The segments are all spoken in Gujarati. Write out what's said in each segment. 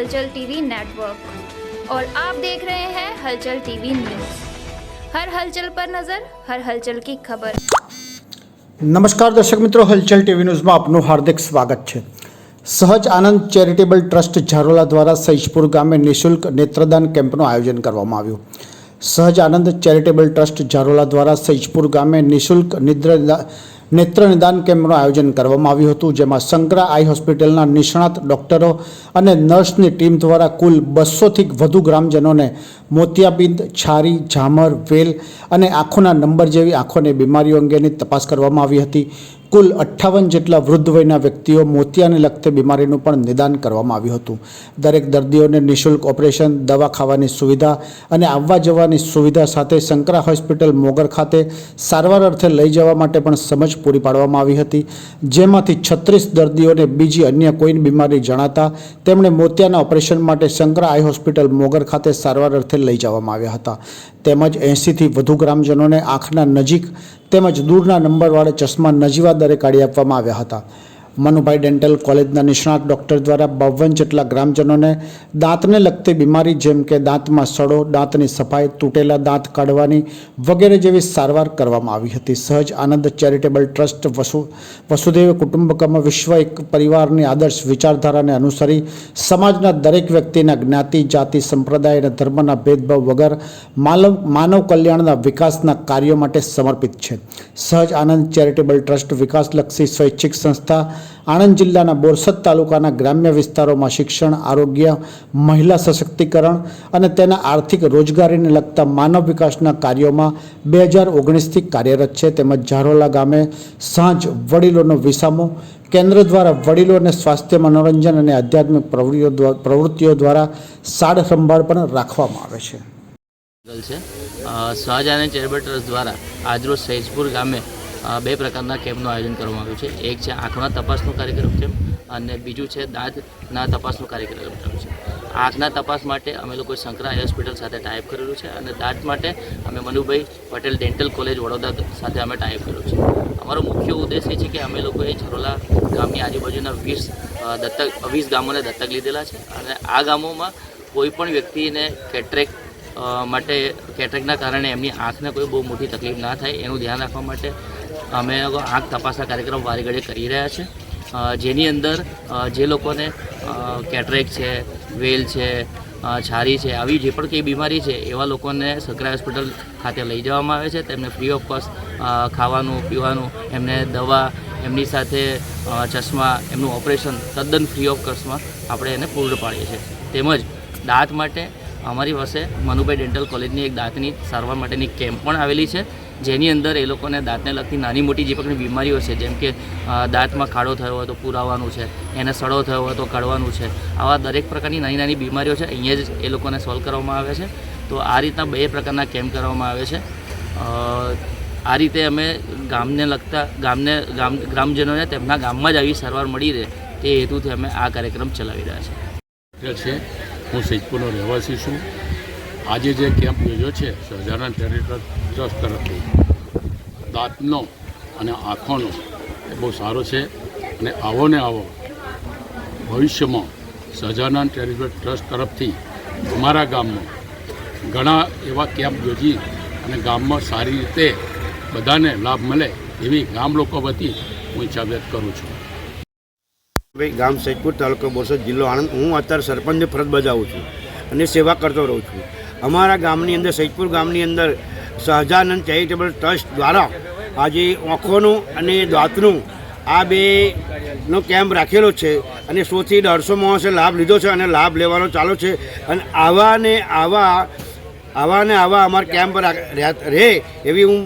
हलचल टीवी नेटवर्क और आप देख रहे हैं हलचल टीवी न्यूज हर हलचल पर नजर हर हलचल की खबर નમસ્કાર દર્શક મિત્રો હલચલ ટીવી ન્યૂઝમાં આપનું હાર્દિક સ્વાગત છે સહજ આનંદ ચેરિટેબલ ટ્રસ્ટ ઝારોલા દ્વારા સૈજપુર ગામે નિઃશુલ્ક નેત્રદાન કેમ્પનું આયોજન કરવામાં આવ્યું સહજ આનંદ ચેરિટેબલ ટ્રસ્ટ ઝારોલા દ્વારા સૈજપુર ગામે નિઃશુલ્ક નિદ્ર નેત્ર નિદાન કેમ્પનું આયોજન કરવામાં આવ્યું હતું, જેમાં શંકરા આઈ હોસ્પિટલના નિષ્ણાત ડોક્ટરો અને નર્સની ટીમ દ્વારા કુલ બસોથી વધુ ગ્રામજનોને મોતિયાબિંદ, છારી, ઝામર, વેલ અને આંખોના નંબર જેવી આંખોની બીમારીઓ અંગેની તપાસ કરવામાં આવી હતી. કુલ અઠ્ઠાવન જેટલા વૃદ્ધ વયના વ્યક્તિઓ મોતિયાને લગતી બીમારીનું પણ નિદાન કરવામાં આવ્યું હતું. દરેક દર્દીઓને નિઃશુલ્ક ઓપરેશન, દવા ખાવાની સુવિધા અને આવવા જવાની સુવિધા સાથે શંકરા હોસ્પિટલ મોગર ખાતે સારવાર અર્થે લઈ જવા માટે પણ સમજ પૂરી પાડવામાં આવી હતી. જેમાંથી છત્રીસ દર્દીઓને બીજી અન્ય કોઈ બીમારી જણાતા તેમણે મોતિયાના ઓપરેશન માટે શંકરા આઈ હોસ્પિટલ મોગર ખાતે સારવાર અર્થે લઈ જવામાં આવ્યા હતા. તેમજ એંસીથી વધુ ગ્રામજનોને આંખના નજીક તેમજ દૂરના નંબરવાળા ચશ્મા નજીવા દરે કાઢી આપવામાં આવ્યા હતા. મનુભાઈ ડેન્ટલ કોલેજના નિષ્ણાત ડૉક્ટર દ્વારા બાવન જેટલા ગ્રામજનોને દાંતને લગતી બીમારી જેમ કે દાંતમાં સડો, દાંતની સફાઈ, તૂટેલા દાંત કાઢવાની વગેરે જેવી સારવાર કરવામાં આવી હતી. સહજ આનંદ ચેરિટેબલ ટ્રસ્ટ વસુ, વસુદેવ કુટુંબકમ વિશ્વ એક પરિવારની આદર્શ વિચારધારાને અનુસરી સમાજના દરેક વ્યક્તિના જ્ઞાતિ, જાતિ, સંપ્રદાય અને ધર્મના ભેદભાવ વગર માનવ માનવ કલ્યાણના વિકાસના કાર્યો માટે સમર્પિત છે. સહજ આનંદ ચેરિટેબલ ટ્રસ્ટ વિકાસલક્ષી સ્વૈચ્છિક સંસ્થા આણંદ જિલ્લાના બોરસદ તાલુકાના ગ્રામ્ય વિસ્તારોમાં શિક્ષણ, આરોગ્ય, મહિલા સશક્તિકરણ અને તેના આર્થિક રોજગારીને લગતા માનવ વિકાસના કાર્યોમાં બે હજાર ઓગણીસથી કાર્યરત છે. તેમજ ઝારોલા ગામે સાંજ વડીલોનો વિસામો, કેન્દ્ર દ્વારા વડીલોને સ્વાસ્થ્ય મનોરંજન અને આધ્યાત્મિક પ્રવૃત્તિઓ પ્રવૃત્તિઓ દ્વારા સાડ સંભાળ પણ રાખવામાં આવે છે. શાહજહાન ચેરિટેબલ ટ્રસ્ટ દ્વારા આજરોજ સૈજપુર ગામે બે પ્રકારના કેમ્પનું આયોજન કરવામાં આવ્યું છે. એક છે આંખના તપાસનો કાર્યક્રમ છે અને બીજું છે દાંતના તપાસનો કાર્યક્રમ છે. આંખના તપાસ માટે અમે લોકો શંકરા હોસ્પિટલ સાથે ટાઈપ કરેલું છે અને દાંત માટે અમે મનુભાઈ પટેલ ડેન્ટલ કોલેજ વડોદરા સાથે અમે ટાઈપ કર્યું છે. અમારો મુખ્ય ઉદ્દેશ એ છે કે અમે લોકોએ છરોલા ગામની આજુબાજુના વીસ દત્તક, વીસ ગામોને દત્તક લીધેલા છે અને આ ગામોમાં કોઈ પણ વ્યક્તિને કેટ્રેક માટે કેટરેકના કારણે એમની આંખને કોઈ બહુ મોટી તકલીફ ના થાય એનું ધ્યાન રાખવા માટે અમે આંખ તપાસના કાર્યક્રમ વારે કરી રહ્યા છે. જેની અંદર જે લોકોને કેટરેક છે, વેલ છે છારી છે, આવી જે પણ કંઈ બીમારી છે, એવા લોકોને સરકારી હોસ્પિટલ ખાતે લઈ જવામાં આવે છે. તેમને ફ્રી ઓફ કોસ્ટ ખાવાનું, પીવાનું, એમને દવા, એમની સાથે ચશ્મા, એમનું ઓપરેશન તદ્દન ફ્રી ઓફ કોસ્ટમાં આપણે એને પૂર્ણ પાડીએ છીએ. તેમજ દાંત માટે અમારી પાસે મનુભાઈ ડેન્ટલ કોલેજની એક દાંતની સારવાર માટેની કેમ્પ પણ આવેલી છે. જેની અંદર એ લોકોને દાંતને લગતી નાની મોટી જે પણ બીમારીઓ છે, જેમ કે દાંતમાં ખાડો થયો હોય તો પુરાવાનું છે, એને સડો થયો હોય તો કાઢવાનું છે, આવા દરેક પ્રકારની નાની નાની બીમારીઓ છે, અહીંયા જ એ લોકોને સોલ્વ કરવામાં આવે છે. તો આ રીતના બે પ્રકારના કેમ્પ કરવામાં આવે છે. આ રીતે અમે ગામને લગતા, ગામને, ગામ, ગ્રામજનોને તેમના ગામમાં જ આવી સારવાર મળી રહે તે હેતુથી અમે આ કાર્યક્રમ ચલાવી રહ્યા છીએ. છે, હું સૈદપુરનો રહેવાસી છું. આજે જે કેમ્પ યોજ્યો છે, સહજાનંદ ચેરિટેબલ ટ્રસ્ટ તરફથી, દાંતનો અને આંખોનો, એ બહુ સારો છે અને આવો ને આવો ભવિષ્યમાં સહજાનંદ ચેરિટેબલ ટ્રસ્ટ તરફથી અમારા ગામમાં ઘણા એવા કેમ્પ યોજી અને ગામમાં સારી રીતે બધાને લાભ મળે એવી ગામ લોકો વતી હું ઈચ્છા વ્યક્ત કરું છું. ભાઈ, ગામ સૈદપુર તાલુકો બોરસદ જિલ્લો આણંદ. હું અત્યારે સરપંચની ફરજ બજાવું છું અને સેવા કરતો રહું છું. અમારા ગામની અંદર સૈદપુર ગામની અંદર સહજાનંદ ચેરિટેબલ ટ્રસ્ટ દ્વારા આજે આંખોનું અને દાંતનું આ બે નો કેમ્પ રાખેલો છે અને સોથી દોઢસો માણસે લાભ લીધો છે અને લાભ લેવાનો ચાલુ છે અને આવા ને આવા આવા ને આવા અમારા કેમ્પ રાખ- રહ્યા- રહે એવી હું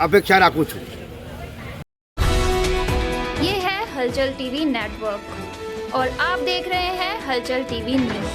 અપેક્ષા રાખું છું ये है हलचल टीवी नेटवर्क और आप देख रहे हैं हलचल टीवी न्यूज